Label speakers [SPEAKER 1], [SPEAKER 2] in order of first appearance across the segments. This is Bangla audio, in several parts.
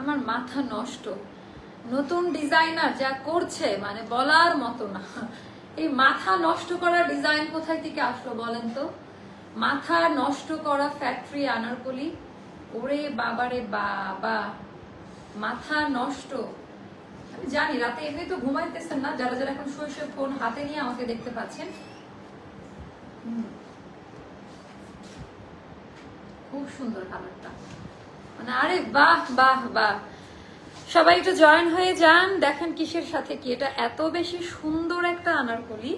[SPEAKER 1] আমার মাথা নষ্ট। নতুন ডিজাইনার যা করছে মানে বলার মতো না। এই মাথা নষ্ট করা ডিজাইন কোথায় থেকে আসলো বলেন তো? মাথা নষ্ট করা ফ্যাক্টরি আনারকলি। ওরে বাবারে বাবা, মাথা নষ্ট। আমি জানি, রাতে এমনি তো ঘুমাইতেছেন না, যারা যারা এখন শুয়ে শুয়ে ফোন হাতে নিয়ে আমাকে দেখতে পাচ্ছেন। খুব সুন্দর কালারটা মানে আরে বাহ বাহ বাহ। সবাই একটু জয়েন হয়ে যান, দেখেন কিসের সাথে কি। এটা এত বেশি সুন্দর একটা আনারকলি।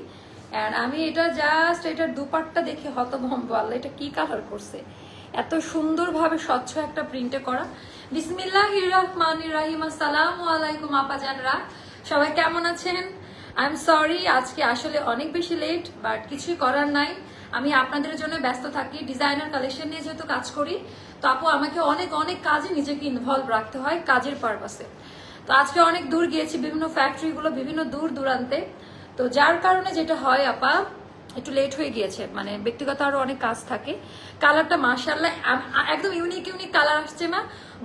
[SPEAKER 1] আর আমি এটা জাস্ট এটার দুপাটটা দেখে হতভম্ব আল্লাহ, এটা কি কালার করছে। এত সুন্দরভাবে স্বচ্ছ একটা প্রিন্টে করা। বিসমিল্লাহ রহমান রাহিম, আসসালামু আলাইকুম আপাজানরা। সবাই কেমন আছেন? আই এম সরি আজকে আসলে অনেক বেশি লেট বাট কিছুই করার নাই। আমি আপনাদের জন্য ব্যস্ত থাকি ডিজাইনার কালেকশন নিয়ে যেহেতু কাজ করি, তো আপু আমাকে অনেক অনেক কাজে নিজেকে ইনভলভ রাখতে হয় কাজের পারপাসে তো আজকে অনেক দূর গিয়েছি, বিভিন্ন ফ্যাক্টরিগুলো বিভিন্ন দূর দূরান্তে। তো যার কারণে যেটা হয় আপা, একটু লেট হয়ে গিয়েছে মানে ব্যক্তিগত আরও অনেক কাজ থাকে। কালারটা মার্শাল্লাহ একদম ইউনিক ইউনিক কালার আসছে না।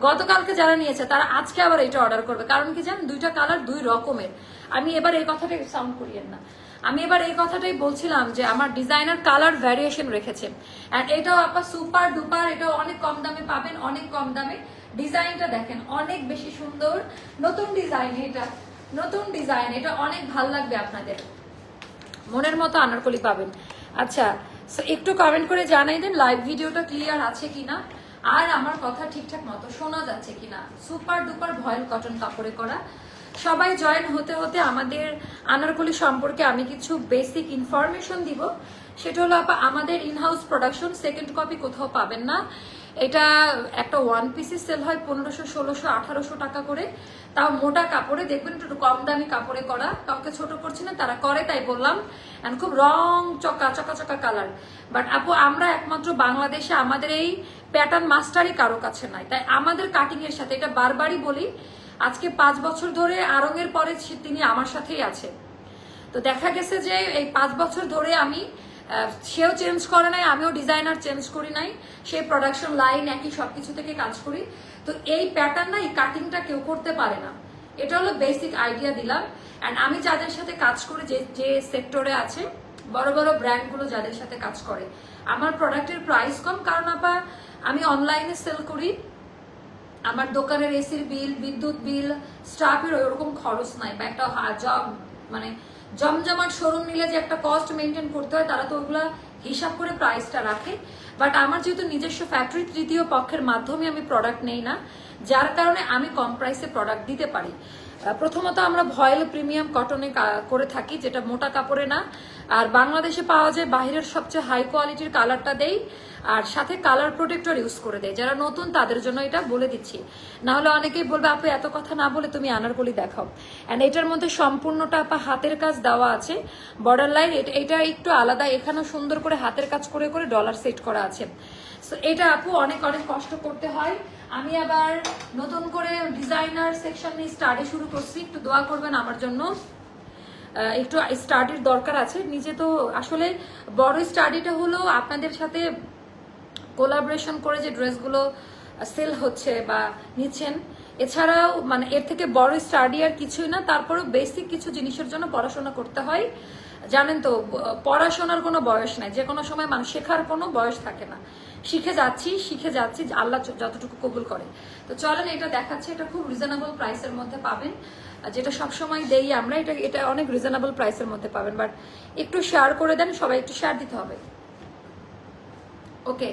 [SPEAKER 1] গতকালকে যারা নিয়েছে, তারা আজকে আবার এটা অর্ডার করবে। কারণ কি জানেন, দুইটা কালার দুই রকমের। আমি এবার এই কথাটাই সাউন্ড করিয়েন না। আমি এবার এই কথাটাই বলছিলাম যে আমার ডিজাইনার কালার ভ্যারিয়েশন রেখেছে। অ্যান্ড এটাও আপনার সুপার ডুপার এটাও অনেক কম দামে পাবেন, অনেক কম দামে। ডিজাইনটা দেখেন, অনেক বেশি সুন্দর। নতুন ডিজাইন এটা, নতুন ডিজাইন এটা অনেক ভালো লাগবে আপনাদের। মনের মতো আনারকলি পাবেন। আচ্ছা একটু কমেন্ট করে জানাই দেন লাইভ ভিডিওটা ক্লিয়ার আছে কিনা? আর আমার কথা ঠিকঠাক মতো শোনা যাচ্ছে কিনা? সুপার ডুপার ভয়েল কটন কাপড়ে করা। সবাই জয়েন হতে হতে আমাদের আনারকলি সম্পর্কে আমি কিছু বেসিক ইনফরমেশন দিব। সেটা হলো, আপা, আমাদের ইনহাউস প্রোডাকশন সেকেন্ড কপি কোথাও পাবেন না। এটা একটা ওয়ান পিসে সেল হয় পনেরোশো, ষোলোশো, আঠারোশো টাকা করে। তাও মোটা কাপড়ে, দেখবেন একটু কম দামি কাপড়ে করা। কাউকে ছোট করছে না, তারা করে তাই বললাম। And খুব রং চকা চকা চকা কালার বাট আপু, আমরা একমাত্র বাংলাদেশে আমাদের এই প্যাটার্ন মাস্টারই কারও কাছে নাই। তাই আমাদের কাটিং এর সাথে, এটা বারবারই বলি আজকে পাঁচ বছর ধরে আরঙের পরে তিনি আমার সাথেই আছে। তো দেখা গেছে যে এই পাঁচ বছর ধরে আমি সেও চেঞ্জ করে নাই, আমিও ডিজাইনার চেঞ্জ করি নাই সেই প্রোডাকশন লাইন একই সবকিছু থেকে কাজ করি। তো এই প্যাটার্ন না, এই কাটিংটা কেউ করতে পারে না। এটা হলো বেসিক আইডিয়া দিলাম। অ্যান্ড আমি যাদের সাথে কাজ করি, যে যে সেক্টরে আছে, বড় বড় ব্র্যান্ডগুলো যাদের সাথে কাজ করে। আমার প্রোডাক্টের প্রাইস কম, কারণ আপা, আমি অনলাইনে সেল করি। আমার দোকানের এসির বিল, বিদ্যুৎ বিল, স্টাফের ওরকম খরচ নাই, বা একটা জব মানে জমজমাট শোরুম নিলে যে একটা কস্ট মেনটেন করতে হয়, তারা তো ওগুলা হিসাব করে প্রাইসটা রাখে। বাট আমার যেহেতু নিজস্ব ফ্যাক্টরি তৃতীয় পক্ষের মাধ্যমে আমি প্রোডাক্ট নেই না, যার কারণে আমি কম প্রাইসে প্রোডাক্ট দিতে পারি। প্রথমত আমরা ভয়েল প্রিমিয়াম কটনে করে থাকি, যেটা মোটা কাপড়ে না। আর বাংলাদেশে পাওয়া যায় বাইরের সবচেয়ে হাই কোয়ালিটির কালারটা দেই, আর সাথে কালার প্রোটেক্টর ইউজ করে দেয় যারা নতুন, তাদের জন্য এটা বলে দিচ্ছি। না হলে অনেকেই বলবে, আপু, এত কথা না বলে তুমি আনারকলি দেখাও। অ্যান্ড এটার মধ্যে সম্পূর্ণটা আপা হাতের কাজ দেওয়া আছে। বর্ডার লাইন এটা একটু আলাদা। এখানে সুন্দর করে হাতের কাজ করে করে ডলার সেট করা আছে। সো এটা আপু অনেক অনেক কষ্ট করতে হয়। আমি আবার নতুন করে ডিজাইনার সেকশন নিয়ে স্টাডি শুরু করছি, একটু দোয়া করবেন আমার জন্য। একটু স্টাডির দরকার আছে। নিজে তো আসলে বড় স্টাডিটা হলো আপনাদের সাথে কোলাবোরেশন করে যে ড্রেসগুলো সেল হচ্ছে বা নিচ্ছেন। এছাড়াও মানে এর থেকে বড় স্টাডি আর কিছুই না, তারপরেও বেসিক কিছু জিনিসের জন্য পড়াশোনা করতে হয়। জানেন তো পড়াশোনার কোনো বয়স নাই। যে কোনো সময় মানুষ শেখার কোনো বয়স থাকে না। শিখে যাচ্ছি শিখে যাচ্ছি আল্লাহ যতটুকু কবুল করে। তো চলেন, এটা দেখাচ্ছে, এটা খুব রিজনেবল প্রাইসের মধ্যে পাবেন। যেটা সবসময় দেই আমরা, এটা এটা অনেক রিজনেবল প্রাইসের মধ্যে পাবেন। বাট একটু শেয়ার করে দেন, সবাই একটু শেয়ার দিতে হবে। ওকে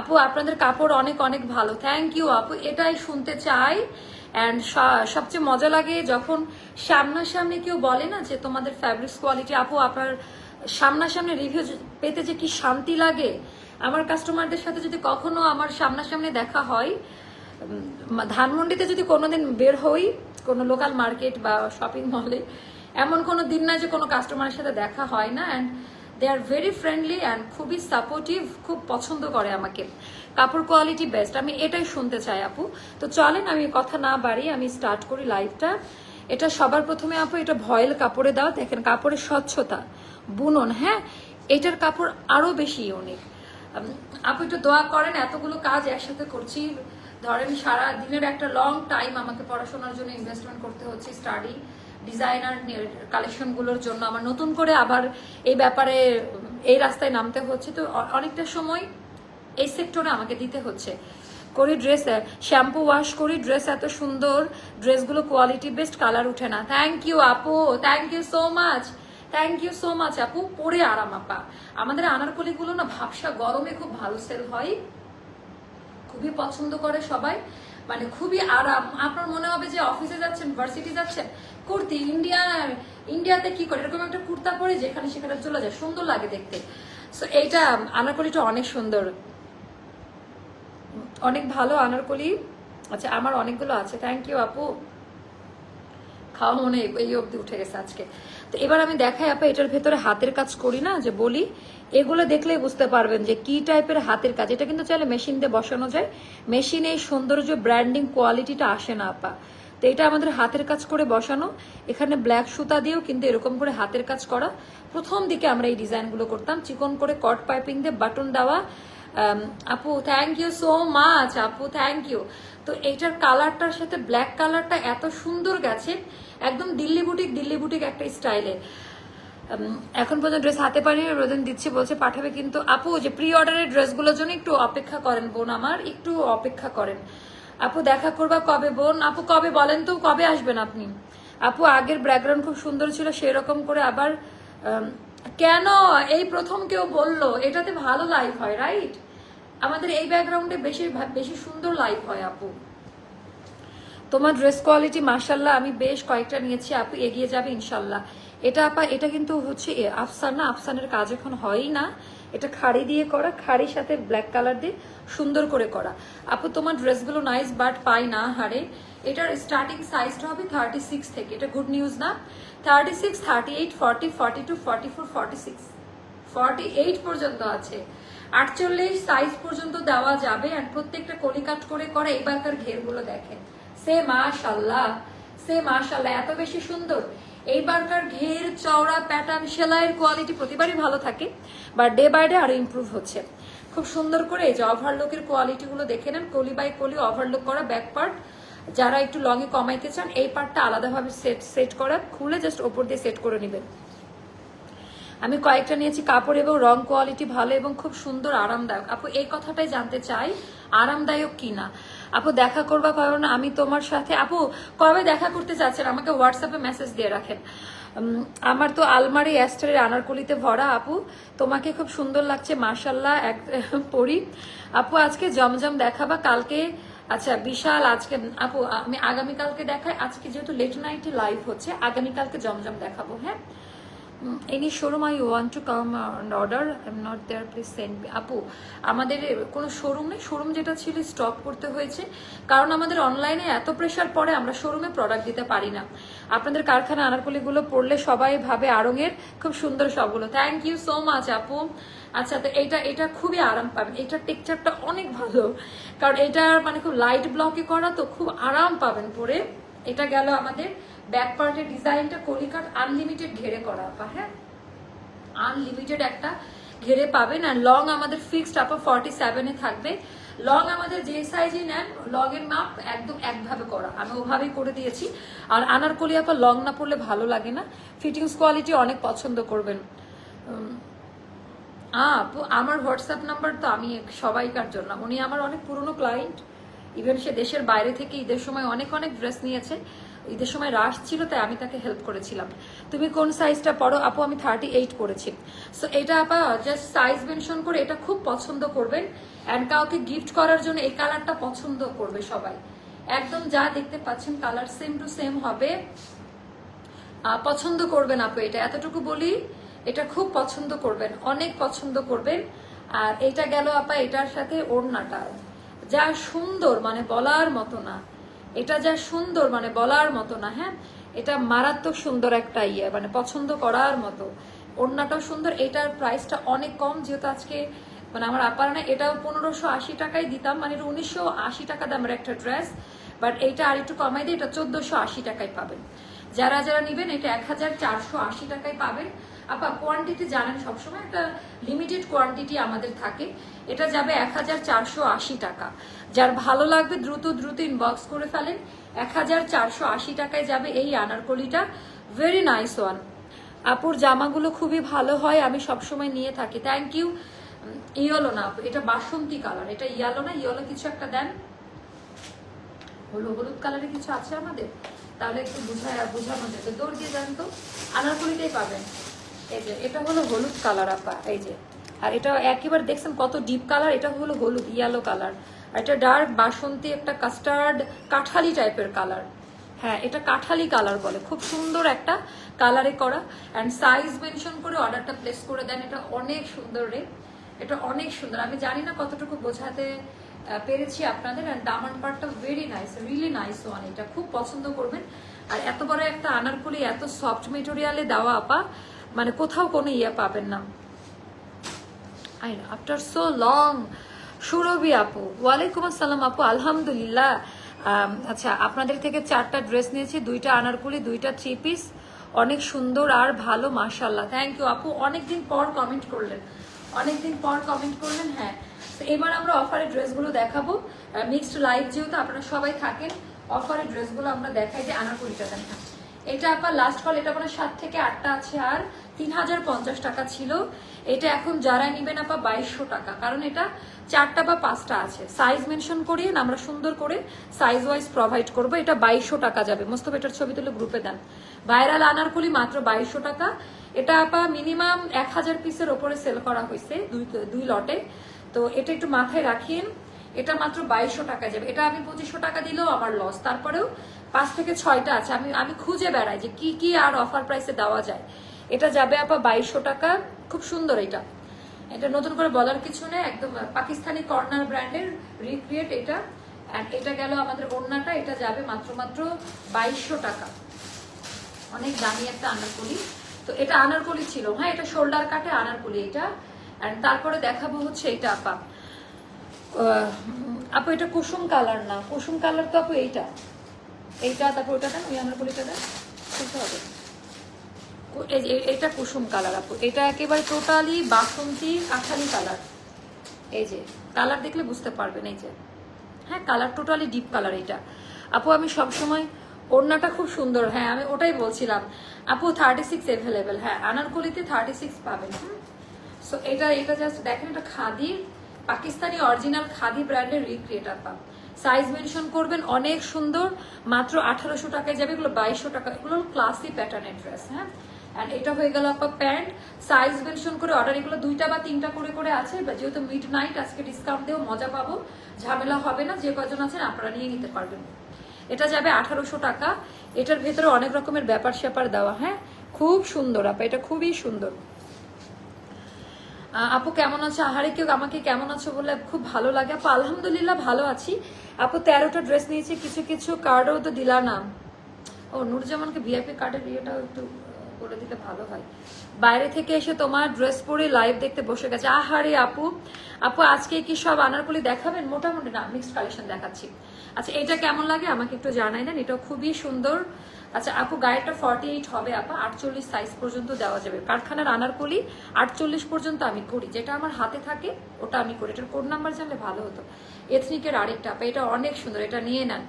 [SPEAKER 1] আপু, আপনাদের কাপড় অনেক অনেক ভালো। থ্যাংক ইউ আপু। এটাই শুনতে চাই। অ্যান্ড সবচেয়ে মজা লাগে যখন সামনাসামনি কেউ বলে না যে তোমাদের ফ্যাব্রিক্স কোয়ালিটি আপু, আপনার সামনাসামনি রিভিউ পেতে যে কি শান্তি লাগে আমার কাস্টমারদের সাথে যদি কখনো আমার সামনাসামনি দেখা হয় ধানমন্ডিতে যদি কোনোদিন বের হই, কোনো লোকাল মার্কেট বা শপিং মলে এমন কোনো দিন না যে কোনো কাস্টমারের সাথে দেখা হয় না and they are very friendly and খুবই সাপোর্টিভ খুব পছন্দ করে আমাকে। কাপড় কোয়ালিটি বেস্ট আমি এটাই শুনতে চাই আপু। তো চলেন, আমি কথা না বাড়ি আমি স্টার্ট করি লাইভটা এটা সবার প্রথমে আপু, এটা ভয়েল কাপড়ে দাও দেখেন কাপড়ের স্বচ্ছতা। বুনন হ্যাঁ? এটার কাপড় আরও বেশি ইউনিক আপু একটু দোয়া করেন, এতগুলো কাজ একসাথে করছি। ধরেন সারা দিনের একটা লং টাইম আমাকে পড়াশোনার জন্য ইনভেস্টমেন্ট করতে হচ্ছে স্টাডি ডিজাইনার কালেকশনগুলোর জন্য। আমার নতুন করে আবার এই ব্যাপারে, এই রাস্তায় নামতে হচ্ছে। তো অনেকটা সময় এই সেক্টরে আমাকে দিতে হচ্ছে। করি ড্রেস শ্যাম্পু ওয়াশ করি ড্রেস এত সুন্দর ড্রেসগুলো কোয়ালিটি বেস্ট কালার উঠে না। থ্যাংক ইউ আপু। Thank you so much thank you so much আপু। পরে আরাম, আপা। আমাদের আনারকলিগুলো না ভাবসা গরমে খুব ভালো সেল হয়। খুবই পছন্দ করে সবাই। মানে খুবই আরাম। আপনার মনে হবে যে অফিসে যাচ্ছেন ভার্সিটি যাচ্ছেন, কুর্তি ইন্ডিয়া ইন্ডিয়াতে কি করে? এরকম একটা কুর্তা পরে যেখানে সেখানে চলে যায়। সুন্দর লাগে দেখতে। সো এইটা আনারকলিটা অনেক সুন্দর। অনেক ভালো আনারকলি আচ্ছা আমার অনেকগুলো আছে। থ্যাংক ইউ আপু। খাওয়া মনে এই অবধি উঠে গেছে আজকে। তো এবার আমি দেখাই আপা, এটার ভেতরে হাতের কাজ করি না, যে বলি, এগুলো দেখলেই বুঝতে পারবেন যে কি টাইপের হাতের কাজ। এটা কিন্তু চাইলে মেশিন দিয়ে বসানো যায়। মেশিনে এই সৌন্দর্য ব্র্যান্ডিং কোয়ালিটিটা আসে না আপা। তো এটা আমাদের হাতের কাজ করে বসানো। এখানে ব্ল্যাক সুতা দিয়েও কিন্তু এরকম করে হাতের কাজ করা। প্রথম দিকে আমরা এই ডিজাইনগুলো করতাম। চিকন করে কট পাইপিং দিয়ে বাটন দেওয়া। আপু থ্যাংক ইউ সো মাচ আপু থ্যাংক ইউ তো এইটার কালারটার সাথে ব্ল্যাক কালারটা এত সুন্দর গেছে। একদম দিল্লি বুটিক দিল্লি বুটিক একটা স্টাইলে। এখন পর্যন্ত ড্রেস হাতে পারি রোদিন দিচ্ছে, বলছে পাঠাবে কিন্তু আপু যে প্রি অর্ডারের ড্রেসগুলোর জন্য একটু অপেক্ষা করেন বোন আমার, একটু অপেক্ষা করেন। আপু, দেখা করবা কবে বোন? আপু, কবে বলেন তো, কবে আসবেন আপনি? আপু, আগের ব্যাকগ্রাউন্ড খুব সুন্দর ছিল, সেরকম করে আবার কেন? এই প্রথম কেউ বলল, এটাতে ভালো লাইফ হয় রাইট আমাদের এই ব্যাকগ্রাউন্ডে বেশি বেশি সুন্দর লাইফ হয়, আপু। তোমার ড্রেস কোয়ালিটি মার্শাল্লাহ আমি বেশ কয়েকটা নিয়েছি, আপু, এগিয়ে যাবে ইনশাল্লাহ এটা আপা, এটা কিন্তু হচ্ছে আফসান না, আফসানের কাজ এখন হয়ই না। এটা খাড়ি দিয়ে করা, খাড়ির সাথে ব্ল্যাক কালার দিয়ে সুন্দর করে করা। আপু, তোমার ড্রেসগুলো নাইস বাট পাই না, হারে। এটার স্টার্টিং সাইজটা হবে থার্টি সিক্স থেকে। এটা গুড নিউজ না? Thirty six thirty eight forty forty two forty four forty six forty eight পর্যন্ত আছে। আটচল্লিশ সাইজ পর্যন্ত দেওয়া যাবে। আর প্রত্যেকটা কলিকাট করে করে এবারকার ঘেরগুলো দেখেন। সে মাশাল্লাহ সে মাশাল্লাহ এত বেশি সুন্দর। এই এইবারকার ঘের, চওড়া প্যাটার্ন সেলাইয়ের কোয়ালিটি প্রতিবারই ভালো থাকে বাট ডে বাই ডে আরও ইমপ্রুভ হচ্ছে। খুব সুন্দর করে এই যে ওভারলুকের কোয়ালিটিগুলো দেখে নেন, কলি বাই কলি ওভারলুক করা ব্যাক পার্ট যারা একটু লংয়ে কমাইতে চান, এই পার্টটা আলাদাভাবে সেট সেট করা, খুলে জাস্ট ওপর দিয়ে সেট করে নেবেন। আমি কয়েকটা নিয়েছি, কাপড় এবং রং কোয়ালিটি ভালো এবং খুব সুন্দর, আরামদায়ক। আপু, এই কথাটাই জানতে চাই, আরামদায়ক কিনা? আপু, দেখা করবা কারণ আমি তোমার সাথে আপু, কবে দেখা করতে চাচ্ছেন? আমাকে হোয়াটসঅ্যাপে মেসেজ দিয়ে রাখেন। আমার তো আলমারি অ্যাস্টারের আনারকলিতে ভরা, আপু। তোমাকে খুব সুন্দর লাগছে মার্শাল্লাহ এক পড়ি আপু, আজকে জমজম দেখাবা, কালকে আচ্ছা বিশাল আজকে আপু, আমি আগামীকালকে দেখাই, আজকে যেহেতু লেট নাইটে লাইভ হচ্ছে, আগামীকালকে জমজম দেখাবো হ্যাঁ? Any showroom I want to come and order I am not there please send me আপু, আমাদের কোনো শোরুম নেই। শোরুম যেটা ছিল স্টপ করতে হয়েছে। কারণ আমাদের অনলাইনে এত প্রেশার পড়ে, আমরা শোরুমে প্রোডাক্ট দিতে পারি না। আপনাদের কারখানা আনারকলিগুলো পড়লে সবাই ভাবে আড়ঙের। খুব সুন্দর সবগুলো। থ্যাংক ইউ সো মাচ আপু। আচ্ছা তো এটা এটা খুবই আরাম পাবেন। এটার টেক্সচারটা অনেক ভালো। কারণ এটা মানে খুব লাইট ব্লকে করা, তো খুব আরাম পাবেন পরে। এটা গেল আমাদের ব্যাক পার্টের ডিজাইনটা কলিকাট আনলিমিটেড ঘেরে করা আপা হ্যাঁ? আনলিমিটেড একটা ঘেরে পাবেন আর লং আমাদের ফিক্সড আপা ফর্টি সেভেনে থাকবে। লং আমাদের যে সাইজে নেন লং এর মাপ একদম একভাবে করা। আমি ওভাবেই করে দিয়েছি। আর আনারকলি আপা লং না পড়লে ভালো লাগে না। ফিটিংস কোয়ালিটি অনেক পছন্দ করবেন। আপু, আমার হোয়াটসঅ্যাপ নাম্বার তো আমি সবাইকার জন্য। উনি আমার অনেক পুরনো ক্লায়েন্ট ইভেন সে দেশের বাইরে থেকে ঈদের সময় অনেক অনেক ড্রেস নিয়েছে। ঈদের সময় রাশ ছিল, তাই আমি তাকে হেল্প করেছিলাম। তুমি কোন সাইজটা পড়ো? আপু, আমি থার্টি এইট পড়েছি। সো এটা আপা জাস্ট সাইজ মেনশন করে এটা খুব পছন্দ করবেন। অ্যান্ড কাউকে গিফট করার জন্য এই কালারটা পছন্দ করবে সবাই। একদম যা দেখতে পাচ্ছেন কালার সেম টু সেম হবে। পছন্দ করবেন আপু এটা। এতটুকু বলি, এটা খুব পছন্দ করবেন, অনেক পছন্দ করবেন। আর এটা গেল আপা এটার সাথে ওড়নাটা। যা সুন্দর মানে বলার মতো না। এটা যা সুন্দর মানে বলার মতো না হ্যাঁ? এটা মারাত্মক সুন্দর একটা ইয়ে মানে পছন্দ করার মতো। ওড়নাটাও সুন্দর, এটার প্রাইসটা অনেক কম, যেহেতু আজকে মানে আমার আপার না, এটাও পনেরোশো আশি টাকায় দিতাম মানে উনিশশো আশি টাকা দামের একটা ড্রেস বাট এইটা আর একটু কমাই দিয়ে এটা চোদ্দশো আশি টাকায় পাবেন। যারা যারা নেবেন, এটা এক হাজার চারশো আশি টাকায় পাবেন। আপা কোয়ান্টিটি জানেন, সবসময় একটা লিমিটেড কোয়ান্টিটি আমাদের থাকে। এটা যাবে এক হাজার চারশো আশি টাকা। যার ভালো লাগবে দ্রুত দ্রুত ইনবক্স করে ফেলেন। এক হাজার চারশো আশি টাকায় যাবে এই আনারকলিটা। ভেরি নাইস ওয়ান আপুর জামাগুলো খুবই ভালো হয়, আমি সবসময় নিয়ে থাকি। থ্যাংক ইউ ইয়েলো না এটা বাসন্তী কালার এটা ইয়ালো না ইয়েলো কিছু একটা দেন। হলুদ কালারের কিছু আছে আমাদের? তাহলে একটু বুঝায়, বোঝানো যেত দৌড় দিয়ে যান তো। আনারকলিটাই পাবেন। এই যে, এটা হলো হলুদ কালার আপা, এই যে। আর এটা একেবারে দেখছেন কত ডিপ কালার এটা হলো হলুদ ইয়েলো কালার এটা ডার্ক বাসন্তী, একটা কাস্টার্ড কাঠালি টাইপের কালার। হ্যাঁ এটা কাঠালি কালার বলে। খুব সুন্দর একটা কালারে করা। অ্যান্ড সাইজ মেনশন করে অর্ডারটা প্লেস করে দেন। এটা অনেক সুন্দর রে। এটা অনেক সুন্দর। আমি জানি না কতটুকু বোঝাতে পেরেছি আপনাদের। অ্যান্ড দামান পার্টটা very nice really nice one এটা। খুব পছন্দ করবেন। আর এত বড় একটা আনারকলি, এত সফট মেটেরিয়ালে দেওয়া আপা মানে কোথাও কোনো ইয়ে পাবেন না। I after so long Surabhi আপু, ওয়ালাইকুম আসসালাম আপু, আলহামদুলিল্লাহ। আচ্ছা আপনাদের থেকে চারটা ড্রেস নিয়েছি, দুইটা আনারকুলি, দুইটা থ্রি পিস অনেক সুন্দর আর ভালো মাশাল্লাহ থ্যাংক ইউ আপু। অনেকদিন পর কমেন্ট করলেন। অনেকদিন পর কমেন্ট করলেন হ্যাঁ। এবার আমরা অফারের ড্রেসগুলো দেখাবো। মিক্সড লাইভ যেহেতু আপনারা সবাই থাকেন অফারের ড্রেসগুলো আমরা দেখাই যে আনারকুলিটা দেখা এটা আপনার লাস্ট কল এটা আপনার সাত থেকে আটটা আছে আর তিন হাজার পঞ্চাশ টাকা ছিল। এটা এখন যারা নিবেন আপা, বাইশশো টাকা। কারণ এটা চারটা বা পাঁচটা আছে। সাইজ মেনশন করিয়ে আমরা সুন্দর করে সাইজ ওয়াইজ প্রোভাইড করব। এটা বাইশশো টাকা যাবে। মোস্তফা, এটার ছবি তুলে গ্রুপে দেন। ভাইরাল আনারকুলি মাত্র বাইশশো টাকা। এটা আপা মিনিমাম এক হাজার পিসের ওপরে সেল করা হয়েছে দুই দুই লটে। তো এটা একটু মাথায় রাখিন। এটা মাত্র বাইশশো টাকা যাবে। এটা আমি পঁচিশশো টাকা দিলেও আমার লস তারপরেও পাঁচ থেকে ছয়টা আছে। আমি আমি খুঁজে বেড়াই যে কি কি আর অফার প্রাইসে দেওয়া যায়। এটা যাবে আপা বাইশশো টাকা। খুব সুন্দর এটা। এটা নতুন করে বলার কিছু নেই। একদম পাকিস্তানি কর্নার ব্র্যান্ডের রিক্রিয়েট এটা। এটা গেল আমাদের ওড়নাটা। এটা যাবে মাত্র মাত্র বাইশশো টাকা। অনেক দামি একটা আনারকলি। তো এটা আনারকলি ছিল। হ্যাঁ এটা শোল্ডার কাটে আনারকলি এটা। আর তারপরে দেখাবো হচ্ছে এটা আপা। আপু, এটা কুসুম কালার না। কুসুম কালার তো আপু এইটা। এইটা, তারপর ওইটা দেন, ওই আনারকলিটা দেন খুলতে হবে। এটা কুসুম কালার আপু। এটা একেবারে টোটালি বাসন্তী কাঁঠালি কালার। এই যে, কালার দেখলে বুঝতে পারবেন, এই যে। হ্যাঁ কালার টোটালি ডিপ কালার এটা। আপু, আমি সবসময় ওড়নাটা খুব সুন্দর হ্যাঁ আমি ওটাই বলছিলাম। আপু থার্টি সিক্স অ্যাভেলেবেল হ্যাঁ আনারকলিতে থার্টি সিক্স পাবেন সো এটা এটা জাস্ট দেখেন, এটা খাদির পাকিস্তানি অরিজিনাল খাদি ব্র্যান্ডের রিক্রিয়েটার পাব সাইজ মেনশন করবেন, অনেক সুন্দর। মাত্র আঠারোশো টাকায় যাবে, এগুলো বাইশশো টাকা। এগুলো ক্লাসি প্যাটার্নের ড্রেস হ্যাঁ? অ্যান্ড এটা হয়ে গেল আপনার প্যান্ট সাইজ মেনশন করে অর্ডার এগুলো দুইটা বা তিনটা করে করে আছে যেহেতু মিড নাইট আজকে ডিসকাউন্ট দিয়েও মজা পাবো। ঝামেলা হবে না, যে কজন আছেন আপনারা নিয়ে নিতে পারবেন। এটা যাবে আঠারোশো টাকা। এটার ভেতরে অনেক রকমের ব্যাপার স্যাপার দেওয়া হ্যাঁ? খুব সুন্দর আপা, এটা খুবই সুন্দর। আপু কেমন আছো? আহারে, কেউ আমাকে কেমন আছো বলে খুব ভালো লাগে। আপু, আলহামদুলিল্লাহ ভালো আছি। আপু, তেরোটা ড্রেস নিয়েছি, কিছু কিছু কার্ডও তো দিলা না। ও নুরজামানকে ভিআইপি কার্ডের ইয়েটাও একটু করে দিলে ভালো হয়। বাইরে থেকে এসে তোমার ড্রেস পরে লাইভ দেখতে বসে গেছে। আহারে, আপু। আপু, আজকে কি সব আনারকলি দেখাবেন? মোটামুটি না মিক্সড কালেকশন দেখাচ্ছি। আচ্ছা এটা কেমন লাগে? আমাকে একটু জানাই দেন, এটাও খুবই সুন্দর। আচ্ছা আপু গায়েরটা ফর্টি এইট হবে, আপা, আটচল্লিশ সাইজ পর্যন্ত দেওয়া যাবে। কারখানার আনারকলি, আটচল্লিশ পর্যন্ত আমি করি। যেটা আমার হাতে থাকে, ওটা আমি করি। এটার কোড নাম্বার জানলে ভালো হতো। এথনিকের আরেকটা, আপা, এটা অনেক সুন্দর, এটা নিয়ে নেন।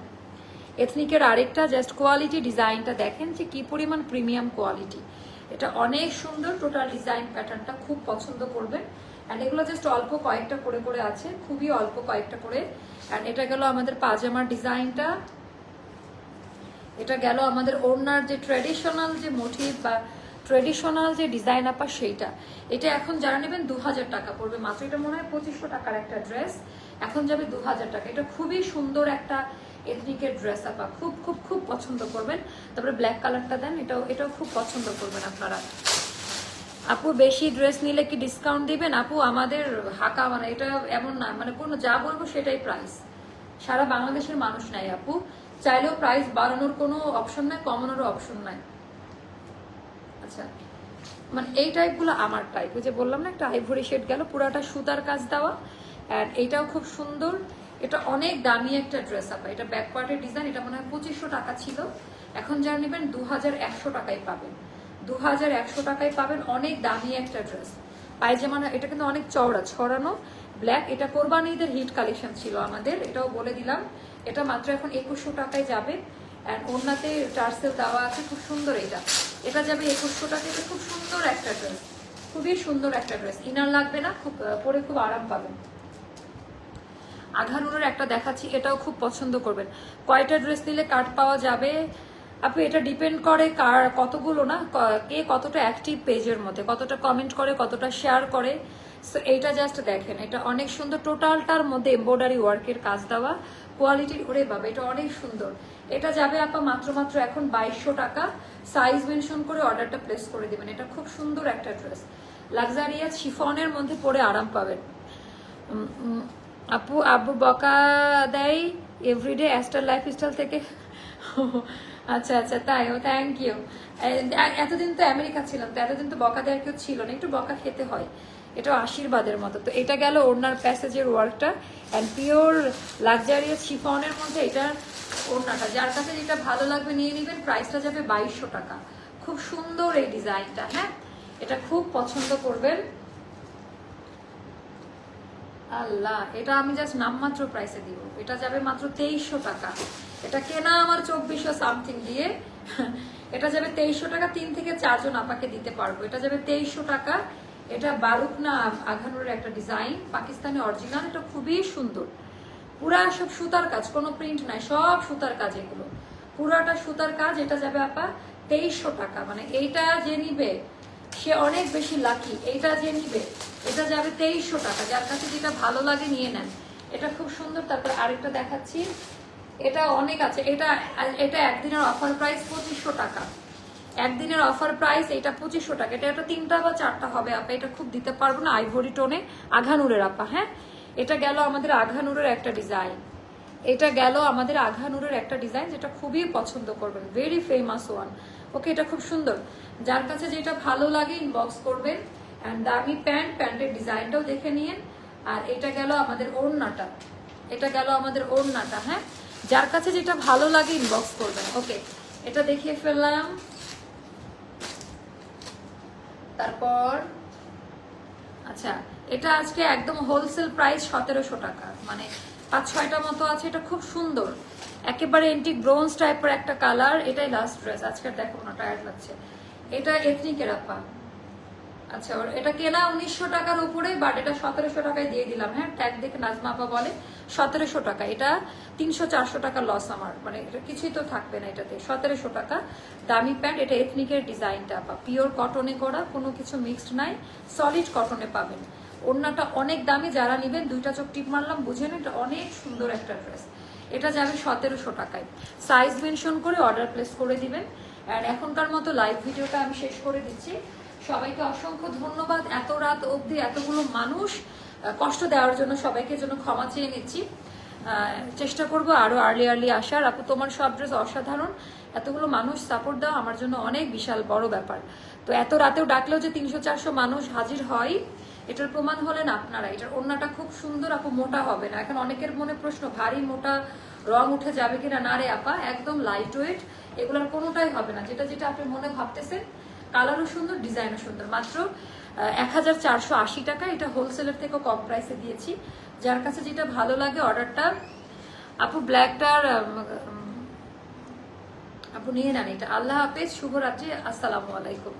[SPEAKER 1] এথনিকের আরেকটা জাস্ট কোয়ালিটি ডিজাইনটা দেখেন যে কি পরিমাণ প্রিমিয়াম কোয়ালিটি এটা অনেক সুন্দর টোটাল ডিজাইন প্যাটার্নটা খুব পছন্দ করবেন। অ্যান্ড এগুলো জাস্ট অল্প কয়েকটা করে করে আছে, খুবই অল্প কয়েকটা করে। অ্যান্ড এটা গেল আমাদের পাজামার ডিজাইনটা। এটা গেল আমাদের ওড়নার যে ট্রেডিশনাল যে মোটিভ বা ট্রেডিশনাল যে ডিজাইন আপা সেইটা। এটা এখন যারা নেবেন দু হাজার টাকা পড়বে। মাত্র এটা মনে হয় পঁচিশশো টাকার একটা ড্রেস এখন যাবে দু হাজার টাকা। এটা খুবই সুন্দর একটা এথনিকের ড্রেস আপা। খুব খুব খুব পছন্দ করবেন। তারপরে ব্ল্যাক কালারটা দেন। এটাও এটাও খুব পছন্দ করবেন আপনারা। আপু, বেশি ড্রেস নিলে কি ডিসকাউন্ট দিবেন? আপু, আমাদের হাকা মানে এটা এমন না মানে কোনো যা বলব সেটাই প্রাইস সারা বাংলাদেশের মানুষ নাই আপু। চাইলেও প্রাইস বাড়ানোর কোনো অপশন নাই, কমানোরও অপশন নাই। আচ্ছা মানে এই টাইপগুলো আমার টাইপ ওই যে বললাম না, একটা আইভরি শেড গেল, পুরাটা সুতার কাজ দেওয়া। আর এইটাও খুব সুন্দর। এটা অনেক দামি একটা ড্রেস আপা। এটা ব্যাক পার্টের ডিজাইন এটা মনে হয় পঁচিশশো টাকা ছিল। এখন যারা নেবেন দু হাজার একশো টাকায় পাবেন। দু হাজার একশো টাকায় পাবেন অনেক দামি একটা ড্রেস। পায়জামানা এটা কিন্তু অনেক চওড়া, ছড়ানো ব্ল্যাক এটা কোরবানিদের হিট কালেকশন ছিল আমাদের, এটাও বলে দিলাম। এটা মাত্র এখন একুশশো টাকায় যাবে। অ্যান্ড ওনাতে টার্সেল দেওয়া আছে, খুব সুন্দর এটা। এটা যাবে একুশশো টাকা এটা খুব সুন্দর একটা ড্রেস। খুবই সুন্দর একটা ড্রেস। ইনার লাগবে না, খুব পরে খুব আরাম পাবেন। আঘানুরের একটা দেখাচ্ছি, এটাও খুব পছন্দ করবেন। কয়টা ড্রেস নিলে কাট পাওয়া যাবে? আপু, এটা ডিপেন্ড করে কার, কতগুলো না, ক- কতটা অ্যাক্টিভ পেজের মধ্যে, কতটা কমেন্ট করে, কতটা শেয়ার করে। সো এইটা জাস্ট দেখেন, এটা অনেক সুন্দর টোটালটার মধ্যে এমব্রয়ডারি ওয়ার্কের কাজ দেওয়া। কোয়ালিটির ওরে বাবা, এটা অনেক সুন্দর। এটা যাবে আপা মাত্র মাত্র এখন বাইশশো টাকা। সাইজ মেনশন করে অর্ডারটা প্লেস করে দিবেন। এটা খুব সুন্দর একটা ড্রেস লাক্সারিয়াস শিফনের মধ্যে পরে আরাম পাবেন। আপু আব্বু বকা দেয় এভরিডে অ্যাস্টার লাইফস্টাইল থেকে। আচ্ছা আচ্ছা তাই ও থ্যাংক ইউ এতদিন তো আমেরিকা ছিলাম, তো এতদিন তো বকা দেওয়ার কেউ ছিল না, একটু বকা খেতে হয়। এটা আশীর্বাদের মতো। তো এটা গেল ওড়নার প্যাসেজের ওয়ার্কটা অ্যান্ড পিওর লাক্সারিয়াস শিফনের মধ্যে এটা ওড়নাটা। যার কাছে যেটা ভালো লাগবে নিয়ে নেবেন প্রাইসটা যাবে বাইশশো টাকা। খুব সুন্দর এই ডিজাইনটা হ্যাঁ? এটা খুব পছন্দ করবেন। আল্লাহ, এটা আমি জাস্ট নামমাত্র প্রাইসে দিব। এটা যাবে মাত্র তেইশশো টাকা। এটা কেনা আমার চব্বিশশো সামথিং দিয়ে। এটা যাবে তেইশশো টাকা, তিন থেকে চারজন আপাকে দিতে পারব। এটা যাবে তেইশশো টাকা। এটা বারুক না আঘানুরের একটা ডিজাইন পাকিস্তানি অরিজিনাল এটা খুবই সুন্দর। পুরা সব সুতার কাজ, কোনো প্রিন্ট নাই, সব সুতার কাজ এগুলো। পুরাটা সুতার কাজ, এটা যাবে আপা তেইশশো টাকা। মানে এইটা যে নিবে, সে অনেক বেশি লাকি এইটা যে নিবে, এটা যাবে তেইশশো টাকা। যার কাছে যেটা ভালো লাগে নিয়ে নেন। এটা খুব সুন্দর। তারপর আরেকটা দেখাচ্ছি। এটা অনেক আছে। এটা এটা একদিনের অফার প্রাইস পঁচিশশো টাকা। একদিনের অফার প্রাইস এটা পঁচিশশো টাকা। এটা একটা তিনটা বা চারটা হবে আপা। এটা খুব দিতে পারব না আইভরি টোনে আঘানুরের আপা হ্যাঁ? এটা গেল আমাদের আঘানুরের একটা ডিজাইন এটা গেল আমাদের আঘানুরের একটা ডিজাইন যেটা খুবই পছন্দ করবেন। ভেরি ফেমাস ওয়ান ওকে এটা খুব সুন্দর। যার কাছে যেটা ভালো লাগে ইনবক্স করবেন। অ্যান্ড দামি প্যান্ট প্যান্টের ডিজাইনটাও দেখে নিন। আর এটা গেল আমাদের ওড়নাটা। এটা গেল আমাদের ওড়নাটা হ্যাঁ? যার কাছে যেটা ভালো লাগে ইনবক্স করবেন। ওকে এটা দেখিয়ে ফেললাম। তারপর আচ্ছা এটা আজকে একদম হোলসেল প্রাইস সতেরোশো টাকা। মানে পাঁচ ছয়টা মতো আছে, এটা খুব সুন্দর। একেবারে এন্টিক ব্রোঞ্জ টাইপের একটা কালার এটাই লাস্ট ড্রেস আজকে দেখো না টায়ার্ড লাগছে। এটা এথনিকের আপা। আচ্ছা ওর এটা কেনা উনিশশো টাকার উপরে বাট এটা সতেরোশো টাকায় দিয়ে দিলাম। হ্যাঁ ট্যাগ দেখে নাজমা আপা বলে, সতেরোশো টাকা। এটা তিনশো চারশো টাকা লস আমার। মানে এটা কিছুই তো থাকবে না এটাতে। সতেরোশো টাকা। দামি প্যান্ট এটা এথনিকের ডিজাইনটা আপা। পিওর কটনে করা, কোনো কিছু মিক্সড নাই। সলিড কটনে পাবেন। ওড়নাটা অনেক দামি, যারা নেবেন, দুইটা চোখ টিপ মারলাম, বুঝে নেন, এটা অনেক সুন্দর একটা ড্রেস এটা যাবে সতেরোশো টাকায়। সাইজ মেনশন করে অর্ডার প্লেস করে দিবেন। আর এখনকার মতো লাইভ ভিডিওটা আমি শেষ করে দিচ্ছি। সবাইকে অসংখ্য ধন্যবাদ। এত রাত অবধি এতগুলো মানুষ কষ্ট দেওয়ার জন্য সবাইকে জন্য ক্ষমা চেয়ে নিচ্ছি। চেষ্টা করব আরও আর্লি আর্লি আসার। আপু, তোমার সব ড্রেস অসাধারণ। এতগুলো মানুষ সাপোর্ট দাও, আমার জন্য অনেক বিশাল বড় ব্যাপার। তো এত রাতেও ডাকলেও যে তিনশো, চারশো মানুষ হাজির হয়, এটার প্রমাণ হলেন আপনারা। এটার ওড়নাটা খুব সুন্দর, আপু, মোটা হবে না। এখন অনেকের মনে প্রশ্ন, ভারী, মোটা, রং উঠে যাবে কিনা? না রে আপা, একদম লাইট ওয়েট এগুলোর কোনোটাই হবে না। যেটা যেটা আপনি মনে ভাবতেছেন কালারও সুন্দর, ডিজাইনও সুন্দর। মাত্র এক হাজার চারশো আশি টাকা। এটা হোলসেলের থেকেও কম প্রাইসে দিয়েছি। যার কাছে যেটা ভালো লাগে অর্ডারটা আপু ব্ল্যাকটার আপু নিয়ে নেন এটা। আল্লাহ হাফেজ, শুভরাত্রি, আসসালামু আলাইকুম।